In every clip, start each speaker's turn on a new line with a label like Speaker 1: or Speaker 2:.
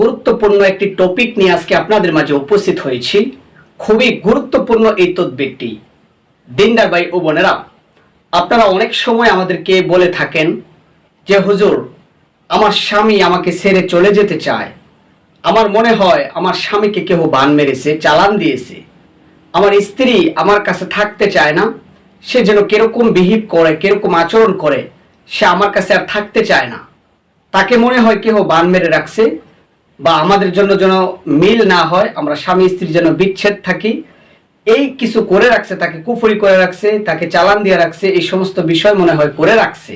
Speaker 1: গুরুত্বপূর্ণ একটি টপিক নিয়ে আজকে আপনাদের মাঝে উপস্থিত হয়েছি। খুবই গুরুত্বপূর্ণ এই তদবিরটি। দিনদার ভাই ও বোনেরা, আপনারা অনেক সময় আমাদেরকে বলে থাকেন যে, হুজুর, আমার স্বামী আমাকে ছেড়ে চলে যেতে চায়। আমার মনে হয় আমার স্বামীকে কেউ বান মেরেছে, চালান দিয়েছে। আমার স্ত্রী আমার কাছে থাকতে চায় না। সে যেন কীরকম বিহিভ করে, কীরকম আচরণ করে, সে আমার কাছে আর থাকতে চায় না। তাকে মনে হয় কেউ বান মেরে রাখছে। বা আমাদের জন্য যেন মিল না হয়, আমরা স্বামী স্ত্রী যেন বিচ্ছেদ থাকি, এই কিছু করে রাখছে, তাকে কুফরি করে রাখছে, তাকে চালান দিয়ে রাখছে, এই সমস্ত বিষয় মনে হয় করে রাখছে।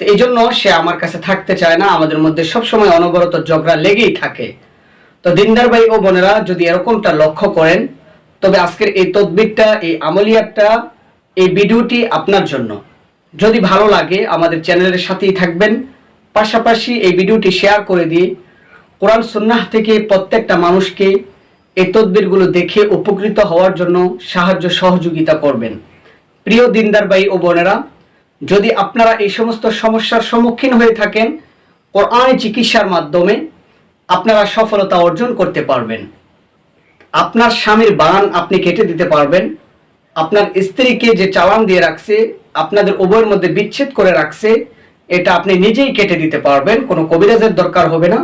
Speaker 1: তো এই জন্য সে আমার কাছে থাকতে চায় না, আমাদের মধ্যে সবসময় অনবরত ঝগড়া লেগেই থাকে। তো দিনদার ভাই ও বোনেরা যদি এরকমটা লক্ষ্য করেন, তবে আজকের এই তদবিরটা, এই আমলিয়াতটা এই ভিডিওটি আপনার জন্য। যদি ভালো লাগে, আমাদের চ্যানেলের সাথেই থাকবেন। পাশাপাশি এই ভিডিওটি শেয়ার করে দিয়ে কোরআন সুন্নাহ থেকে প্রত্যেকটা মানুষকে এই তদবিরগুলো দেখে উপকৃত হওয়ার জন্য সাহায্য সহযোগিতা করবেন। প্রিয় দিনদার ভাই ও বোনেরা, যদি আপনারা এই সমস্ত সমস্যার সম্মুখীন হয়ে থাকেন কোরআন চিকিৎসার মাধ্যমে, আপনারা সফলতা অর্জন করতে পারবেন। আপনার স্বামীর বান আপনি কেটে দিতে পারবেন। আপনার স্ত্রীকে যে চালান দিয়ে রাখছে, আপনাদের উভয়ের মধ্যে বিচ্ছেদ করে রাখছে, এটা আপনি নিজেই কেটে দিতে পারবেন। কোনো কবিরাজের দরকার হবে না।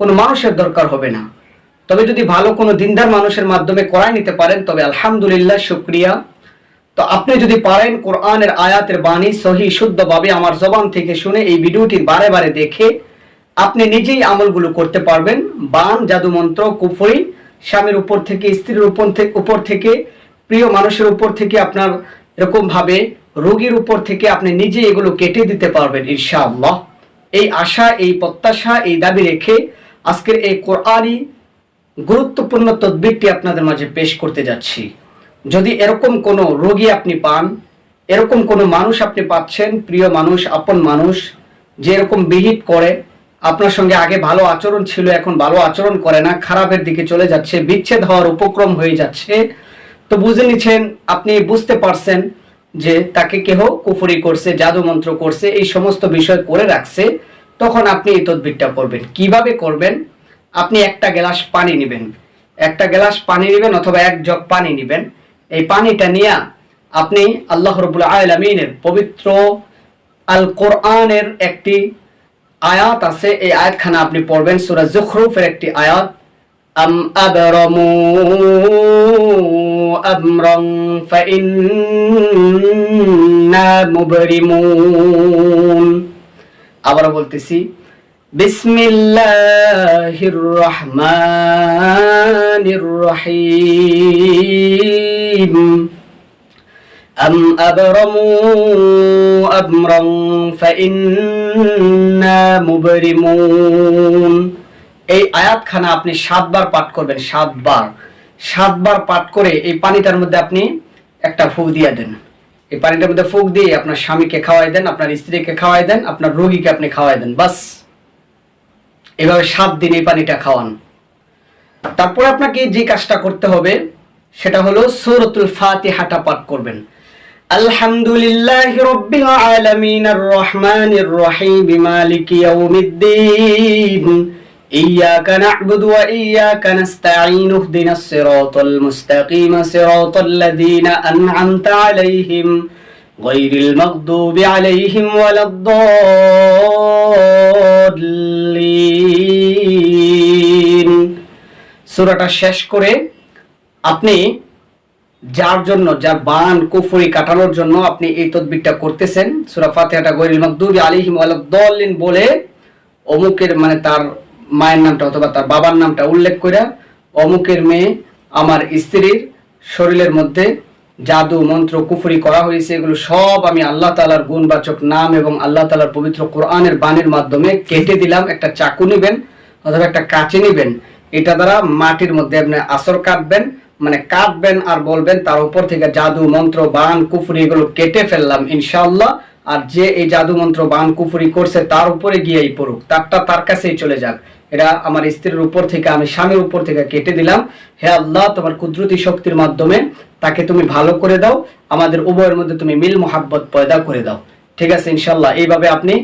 Speaker 1: কোনো মানুষের দরকার হবে না। তবে যদি ভালো কোনো দিনদার মানুষের মাধ্যমে করাই নিতে পারেন, তবে আলহামদুলিল্লাহ, শুক্রিয়া। তো আপনি যদি পারেন কোরআনের আয়াতের বাণী সহি, শুদ্ধভাবে আমার জবান থেকে শুনে এই ভিডিওটি বারে বারে দেখে আপনি নিজেই আমলগুলো করতে পারবেন। বান জাদু মন্ত্র কুফরি, স্বামীর উপর থেকে, স্ত্রীর উপর থেকে উপর থেকে, প্রিয় মানুষের উপর থেকে আপনার এরকম ভাবে রোগীর উপর থেকে আপনি নিজে এগুলো কেটে দিতে পারবেন, ইনশাআল্লাহ। এই আশা, এই প্রত্যাশা, এই দাবি রেখে আজকের এই কোরআনই গুরুত্বপূর্ণ তদবিরটি আপনাদের মাঝে পেশ করতে যাচ্ছি। যদি এরকম কোনো রোগী আপনি পান, এরকম কোনো মানুষ আপনি পাচ্ছেন, প্রিয় মানুষ, আপন মানুষ, যে এরকম বিহিত করে, আপনার সঙ্গে আগে ভালো আচরণ ছিল, এখন ভালো আচরণ করে না, খারাপের দিকে চলে যাচ্ছে, বিচ্ছেদ হওয়ার উপক্রম হয়ে যাচ্ছে, তো বুঝে নিচ্ছেন, আপনি বুঝতে পারছেন যে তাকে কেহ কুফরি করছে জাদু মন্ত্র করছে, এই সমস্ত বিষয় করে রাখছে তখন আপনি এই তদবিরটা করবেন। কীভাবে করবেন? আপনি একটা গ্লাস পানি নেবেন। একটা গ্লাস পানি নেবেন অথবা এক জগ পানি নেবেন। এই পানিটা নিয়ে আপনি আল্লাহ রবুল আলমিনের পবিত্র আল কোরআনের একটি আয়াত আছে। এই আয়াতখানা আপনি পড়বেন। সুরা জুখরুফের একটি আয়াত। আম আবরামু আমরান ফাইন্না মুবরিমুন। আবারও বলতেছি বিসমিল্লাহির রহমানির রহিম أم أبرموا أمرا فإنا مبرمون এই আয়াতখানা আপনি সাতবার পাঠ করবেন সাতবার সাতবার পাঠ করে এই পানিটার মধ্যে আপনি একটা ফুক দিয়ে দেন এই পানিটার মধ্যে ফুক দিয়ে আপনার স্বামীকে খাওয়াই দেন, আপনার স্ত্রীকে খাওয়াই দেন, আপনার রোগীকে আপনি খাওয়াই দেন, বাস। এভাবে সাত দিন এই পানিটা খাওয়ান। তারপর আপনাকে যে কাজটা করতে হবে, সেটা হলো সূরাতুল ফাতিহাটা পাঠ করবেন। আলহামদুলিল্লাহ রব্বিল আলামিন আর রহমানির রহিম মালিকি ইয়াউমিদ্দিন। إياك نعبد وإياك نستعين اهدنا الصراط المستقيم صراط الذين أنعمت عليهم غير المغضوب عليهم ولا الضالين সূরাটা শেষ করে আপনি যার জন্য যার বান কুফরি কাটানোর জন্য আপনি এই তদবিরটা করতেছেন সূরা ফাতিহাটা গৈরিল মাগদুবি আলাইহিম ওয়ালাদ-দাল্লিন বলে অমুকের মানে তার মায়ের নামটা অথবা তার বাবার নামটা উল্লেখ করে অমুকের মেয়ে আমার স্ত্রীর শরীরের মধ্যে জাদু, মন্ত্র, কুফরি করা হয়েছে। এগুলো সব আমি আল্লাহ তালার গুণবাচক নাম এবং আল্লাহ তালার পবিত্র কোরআনের বাণীর মাধ্যমে কেটে দিলাম। একটা চাকু নেবেন অথবা একটা কাঁচি নেবেন। এটা দ্বারা মাটির মধ্যে আপনি আসর কাটবেন মানে কাটবেন আর বলবেন, তার উপর থেকে জাদু, মন্ত্র বান কুফরি এগুলো কেটে ফেললাম ইনশাআল্লাহ। আর যে এই জাদু, মন্ত্র বান কুফরি করছে, তার উপরে গিয়েই পড়ুক। তারটা তার কাছেই চলে যাক। এটা আমার স্ত্রীর উপর থেকে, আমি স্বামীর উপর থেকে কেটে দিলাম। হে আল্লাহ, তোমার কুদরতি শক্তির মাধ্যমে তাকে তুমি ভালো করে দাও, আমাদের উভয়ের মধ্যে তুমি মিল মোহাব্বত পয়দা করে দাও। ঠিক আছে ইনশাল্লাহ এইভাবে আপনি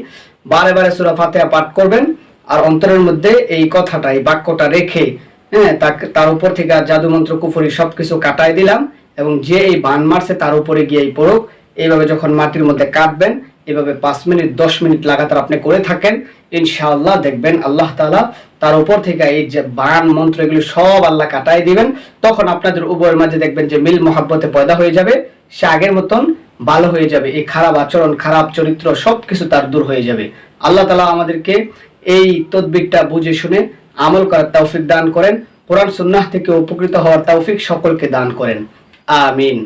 Speaker 1: বারে বারে সুরা ফাতেহা পাঠ করবেন, আর অন্তরের মধ্যে এই কথাটা, এই বাক্যটা রেখে হ্যাঁ তার উপর থেকে আর জাদু মন্ত্র কুফরি সবকিছু কাটাই দিলাম, এবং যে এই বান মারছে তার উপরে গিয়ে এই পড়ুক। এইভাবে যখন মাটির মধ্যে কাটবেন এভাবে পাঁচ মিনিট, দশ মিনিট লাগাতার আপনি করে থাকেন, ইনশাআল্লাহ দেখবেন আল্লাহ তাআলা তার উপর থেকে এই যে বান মন্ত্র এগুলো সব আল্লাহ কাটাই দিবেন। তখন আপনাদের উভয়ের মাঝে দেখবেন যে মিল মহাব্বতে পয়দা হয়ে যাবে, সে আগের মতন ভালো হয়ে যাবে। এই খারাপ আচরণ, খারাপ চরিত্র সবকিছু তার দূর হয়ে যাবে। আল্লাহ তালা আমাদেরকে এই তদবিরটা বুঝে শুনে আমল করার তৌফিক দান করেন, কোরআন সুন্নাহ থেকে উপকৃত হওয়ার তৌফিক সকলকে দান করেন। আমিন।